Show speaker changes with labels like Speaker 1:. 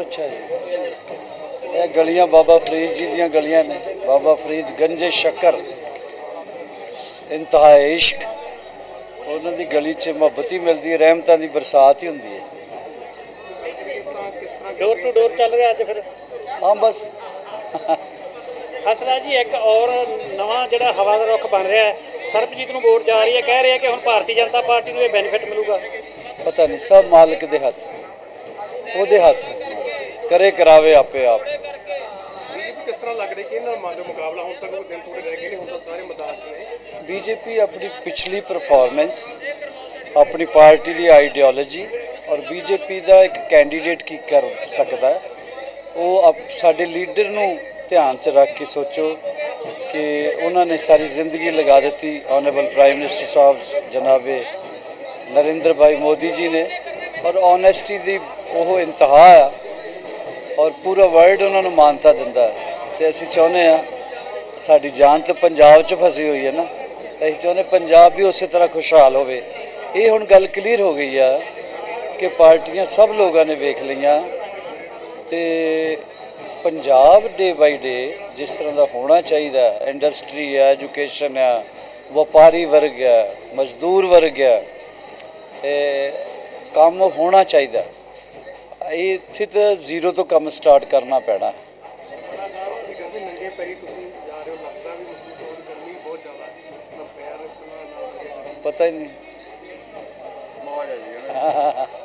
Speaker 1: अच्छा गलियाँ बाबा फरीद जी दलिया ने। बाबा फरीद गंजे शक्कर। ਇੰਤਹਾ ਇਸ਼ਕ ਉਹਨਾਂ ਦੀ ਗਲੀ 'ਚ ਮੁਹੱਬਤ ਹੀ ਮਿਲਦੀ ਹੈ ਰਹਿਮਤਾਂ ਦੀ ਬਰਸਾਤ ਹੀ ਹੁੰਦੀ ਹੈ।
Speaker 2: ਡੋਰ ਟੂ ਡੋਰ ਚੱਲ ਰਿਹਾ ਅੱਜ ਫਿਰ।
Speaker 1: ਹਾਂ ਬਸ।
Speaker 2: ਹਸਰਾ ਜੀ ਇੱਕ ਔਰ ਨਵਾਂ ਜਿਹੜਾ ਹਵਾ ਦਾ ਰੁੱਖ ਬਣ ਰਿਹਾ ਹੈ ਸਰਬਜੀਤ ਨੂੰ ਵੋਟ ਜਾ ਰਹੀ ਹੈ ਕਹਿ ਰਹੇ ਕਿ ਹੁਣ ਭਾਰਤੀ ਜਨਤਾ ਪਾਰਟੀ ਨੂੰ ਇਹ ਬੈਨੀਫਿਟ ਮਿਲੂਗਾ।
Speaker 1: ਪਤਾ ਨਹੀਂ ਸਭ ਮਾਲਕ ਦੇ ਹੱਥ ਉਹਦੇ ਹੱਥ ਕਰੇ ਕਰਾਵੇ ਆਪੇ ਆਪ।
Speaker 3: ਲੱਗ ਰਹੀ ਕਿ ਇਹਨਾਂ ਮੰਨ ਲਓ ਮੁਕਾਬਲਾ ਹੁਣ ਤੱਕ ਦਿਨ ਥੋੜੇ ਰਹਿ ਗਏ ਨਹੀਂ ਹੁਣ ਤਾਂ ਸਾਰੇ ਮੈਦਾਨ 'ਚ ਨੇ।
Speaker 1: ਬੀਜੇਪੀ ਆਪਣੀ ਪਿਛਲੀ ਪਰਫਾਰਮੈਂਸ ਆਪਣੀ ਪਾਰਟੀ ਦੀ ਆਈਡੀਓਲੋਜੀ ਔਰ ਬੀਜੇਪੀ ਦਾ ਇੱਕ ਕੈਂਡੀਡੇਟ ਕੀ ਕਰ ਸਕਦਾ ਉਹ ਆਪ- ਸਾਡੇ ਲੀਡਰ ਨੂੰ ਧਿਆਨ 'ਚ ਰੱਖ ਕੇ ਸੋਚੋ ਕਿ ਉਹਨਾਂ ਨੇ ਸਾਰੀ ਜ਼ਿੰਦਗੀ ਲਗਾ ਦਿੱਤੀ ਆਨਰੇਬਲ ਪ੍ਰਾਈਮ ਮਿਨਿਸਟਰ ਸਾਹਿਬ, ਜਨਾਬੇ ਨਰਿੰਦਰ ਭਾਈ ਮੋਦੀ ਜੀ ਨੇ ਔਰ ਓਨੈਸਟੀ ਦੀ ਉਹ ਇੰਤਹਾ ਆ ਔਰ ਪੂਰਾ ਵਰਲਡ ਉਹਨਾਂ ਨੂੰ ਮਾਨਤਾ ਦਿੰਦਾ ਹੈ। ਤੇ ਅਸੀਂ ਚਾਹੁੰਦੇ ਆ ਸਾਡੀ ਜਾਨ ਤਾਂ ਪੰਜਾਬ 'ਚ ਫਸੀ ਹੋਈ ਹੈ ਨਾ ਅਸੀਂ ਚਾਹੁੰਦੇ ਪੰਜਾਬ ਵੀ ਉਸੇ ਤਰ੍ਹਾਂ ਖੁਸ਼ਹਾਲ ਹੋਵੇ। ਇਹ ਹੁਣ ਗੱਲ ਕਲੀਅਰ ਹੋ ਗਈ ਆ ਕਿ ਪਾਰਟੀਆਂ ਸਭ ਲੋਕਾਂ ਨੇ ਵੇਖ ਲਈਆਂ ਤੇ ਪੰਜਾਬ ਡੇ ਬਾਈ ਡੇ ਜਿਸ ਤਰ੍ਹਾਂ ਦਾ ਹੋਣਾ ਚਾਹੀਦਾ ਇੰਡਸਟਰੀ ਆ ਐਜੂਕੇਸ਼ਨ ਆ ਵਪਾਰੀ ਵਰਗ ਆ ਮਜ਼ਦੂਰ ਵਰਗ ਆ ਇਹ ਕੰਮ ਹੋਣਾ ਚਾਹੀਦਾ ਇਹ ਇੱਥੇ ਤਾਂ ਜ਼ੀਰੋ ਤੋਂ ਕੰਮ ਸਟਾਰਟ ਕਰਨਾ ਪੈਣਾ
Speaker 3: ਨੰਗੇ ਪੈਰੀ ਤੁਸੀਂ ਜਾ ਰਹੇ ਹੋ ਲੱਗਦਾ ਵੀ ਹੋ ਰਹੀ ਗਰਮੀ ਬਹੁਤ ਜ਼ਿਆਦਾ ਹੈ। ਨਾ ਪੈਰ ਇਸ ਤਰ੍ਹਾਂ ਨਾ ਲੱਗੇ।
Speaker 1: ਪਤਾ ਹੀ ਨਹੀਂ।